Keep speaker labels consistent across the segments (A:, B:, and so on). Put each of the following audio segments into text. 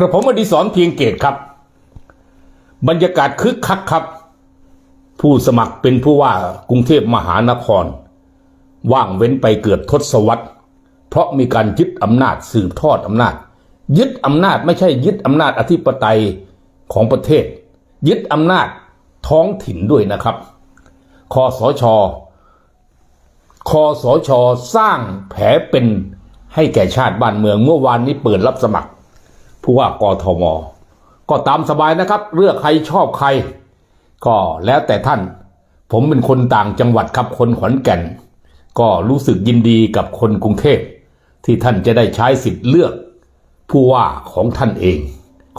A: กระผมอดิศรเพียงเกตครับ บรรยากาศคึกคักครับ ผู้สมัครเป็นผู้ว่ากรุงเทพมหานคร ว่างเว้นไปเกือบทศวรรษ เพราะมีการยึดอำนาจสืบทอดอำนาจ ยึดอำนาจไม่ใช่ยึดอำนาจอธิปไตยของประเทศ ยึดอำนาจท้องถิ่นด้วยนะครับคอสชคอสชสร้างแผลเป็นให้แก่ชาติบ้านเมืองเมื่อวานนี้เปิดรับสมัคร ผู้ว่ากทม ก็ตามสบายนะครับ เลือกใครชอบใคร ก็แล้วแต่ท่าน ผมเป็นคนต่างจังหวัดครับคนขอนแก่น ก็รู้สึกยินดีกับคนกรุงเทพที่ท่านจะได้ใช้สิทธิ์เลือก ผู้ว่าของท่านเอง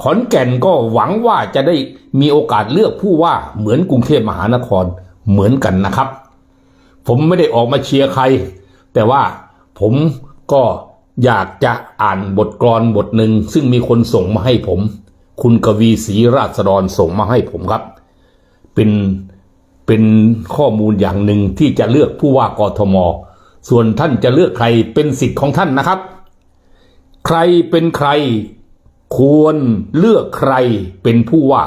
A: ขอนแก่นก็หวังว่าจะได้มีโอกาสเลือกผู้ว่าเหมือนกรุงเทพมหานครเหมือนกันนะครับ ผมไม่ได้ออกมาเชียร์ใคร แต่ว่าผมก็ อยากจะอ่านบทกลอนบทหนึ่งซึ่งมีคนส่งมาให้ผม คุณกวีศรีราษฎรส่งมาให้ผมครับ เป็นเป็นข้อมูลอย่างหนึ่งที่จะเลือกผู้ว่ากทม ส่วนท่านจะเลือกใครเป็นสิทธิ์ของท่านนะครับ ใครเป็นใคร ควรเลือกใครเป็นผู้ว่า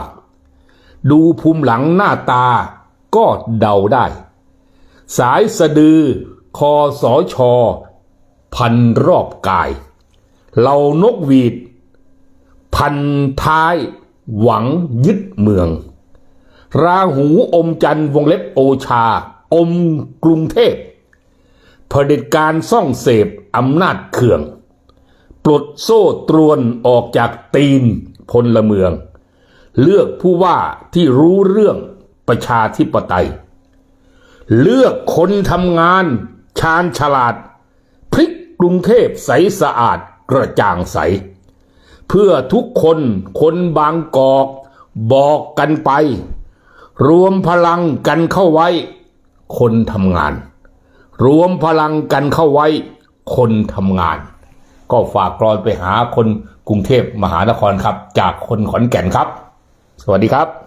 A: ดูภูมิหลังหน้าตาก็เดาได้ สายสะดือคอสอชอ พันรอบกาย เหล่านกหวีด พันท้ายหวังยึดเมือง ราหูอมจันวงเล็บโอชา อมกรุงเทพเผด็จการซ่องเสพอำนาจเขื่อง ปลดโซ่ตรวนออกจากตีนพลเมือง เลือกผู้ว่าที่รู้เรื่องประชาธิปไตย เลือกคนทำงานชาญฉลาด รุงเทพใสสะอาดกระจ่างใส เพื่อทุกคนคนบางกอกบอกกันไป รวมพลังกันเข้าไว้ คนทำงาน รวมพลังกันเข้าไว้ คนทำงาน ก็ฝากกรอนไปหาคนกรุงเทพมหานครครับ จากคนขอนแก่นครับ สวัสดีครับ